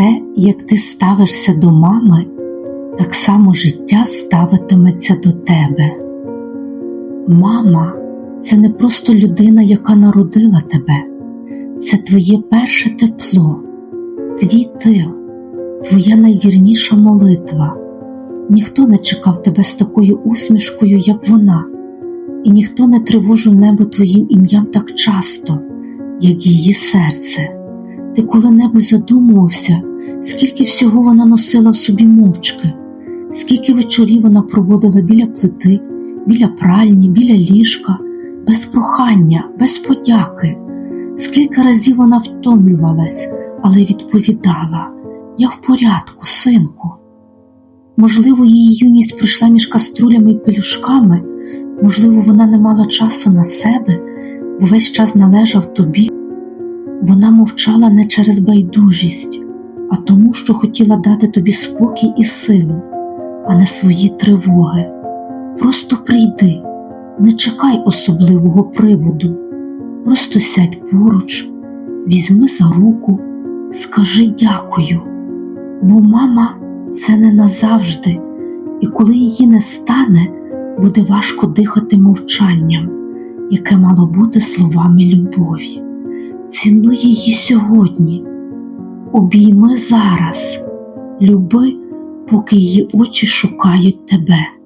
те, як ти ставишся до мами, так само життя ставитиметься до тебе. Мама це не просто людина, яка народила тебе, це твоє перше тепло, твій тил, твоя найвірніша молитва. Ніхто не чекав тебе з такою усмішкою, як вона, і ніхто не тривожив небо твоїм ім'ям так часто, як її серце. Ти коли-небудь задумувався, скільки всього вона носила в собі мовчки, скільки вечорів вона проводила біля плити, біля пральні, біля ліжка, без прохання, без подяки, скільки разів вона втомлювалась, але відповідала: Я в порядку, синку. Можливо, її юність пройшла між каструлями і пелюшками, можливо, вона не мала часу на себе, бо весь час належав тобі. Вона мовчала не через байдужість, а тому, що хотіла дати тобі спокій і силу, а не свої тривоги. Просто прийди, не чекай особливого приводу, просто сядь поруч, візьми за руку, скажи дякую, бо мама це не назавжди, і коли її не стане, буде важко дихати мовчанням, яке мало бути словами любові. Цінуй її сьогодні, обійми зараз, люби, поки її очі шукають тебе.